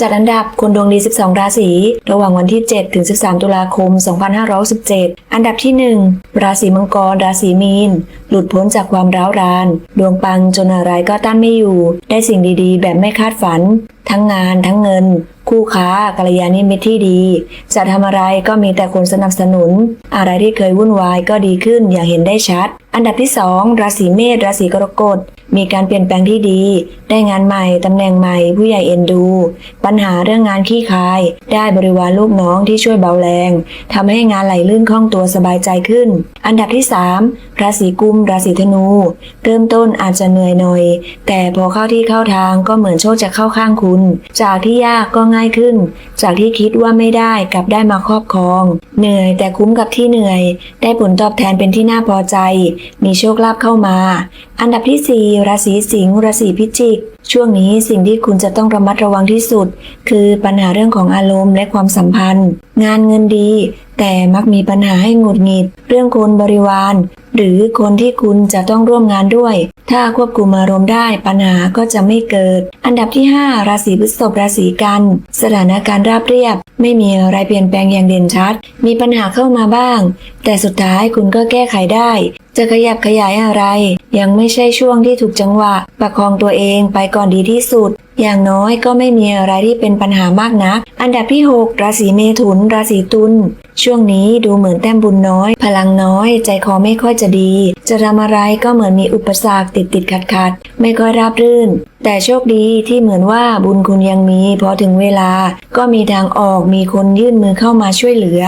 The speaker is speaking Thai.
จัดอันดับคนดวงดี 12 ราศีระหว่างวันที่ 7 ถึง 13 ตุลาคม 2567อันดับที่ 1 ราศีมังกร ราศีมีน หลุดพ้นจากความร้าวราน ดวงปังจนอะไรก็ต้านไม่อยู่ ได้สิ่งดีๆ แบบไม่คาดฝัน ทั้งงานทั้งเงิน คู่ค้ากัลยาณมิตรที่ดี จะทำอะไรก็มีแต่คนสนับสนุน อะไรที่เคยวุ่นวายก็ดีขึ้นอย่างเห็นได้ชัด อันดับที่2ราศีเมษราศีกรกฎมีการเปลี่ยนแปลงที่ดี ได้งานใหม่ ตำแหน่งใหม่ ผู้ใหญ่เอ็นดู ปัญหาเรื่องงานขี้คาย ได้บริวารลูกน้องที่ช่วยเบาแรงทำให้งานไหลลื่นคล่องตัวสบายใจขึ้น อันดับที่ 3 ราศีกุม ราศีธนู เริ่มต้นอาจจะเหนื่อยหน่อย แต่พอเข้าที่เข้าทางก็เหมือนโชคจะเข้าข้างคุณจากที่ยากก็ง่ายขึ้น จากที่คิดว่าไม่ได้กลับได้มาครอบครอง เหนื่อยแต่คุ้มกับที่เหนื่อย ได้ผลตอบแทนเป็นที่น่าพอใจ มีโชคลาภเข้ามา อันดับที่ 4 ราศีสิงห์ราศีพิจิก ช่วงนี้สิ่งที่คุณจะต้องระมัดระวังที่สุด คือปัญหาเรื่องของอารมณ์และความสัมพันธ์ งานเงินดี แต่มักมีปัญหาให้หงุดหงิด เรื่องคนบริวาร หรือคนที่คุณจะต้องร่วมงานด้วย ถ้าควบคุมอารมณ์ได้ปัญหาก็จะไม่เกิด อันดับที่ 5 ราศีพฤษภราศีกัน สถานการณ์ราบเรียบ ไม่มีอะไรเปลี่ยนแปลงอย่างเด่นชัด มีปัญหาเข้ามาบ้าง แต่สุดท้ายคุณก็แก้ไขได้ จะขยับขยายอะไร ยังไม่ใช่ช่วงที่ถูกจังหวะ ประคองตัวเองไปก่อนดีที่สุดอย่างน้อยก็ไม่มีอะไรที่เป็นปัญหามากนัก อันดับที่ 6 ราศีเมถุน ราศีตุล ช่วงนี้ดูเหมือนแต้มบุญน้อย พลังน้อย ใจคอไม่ค่อยจะดี จะทำอะไรก็เหมือนมีอุปสรรคติดติดขัดขัดไม่ค่อยราบรื่น แต่โชคดีที่เหมือนว่าบุญคุณยังมีพอถึงเวลา ก็มีทางออกมีคนยื่นมือเข้ามาช่วยเหลือ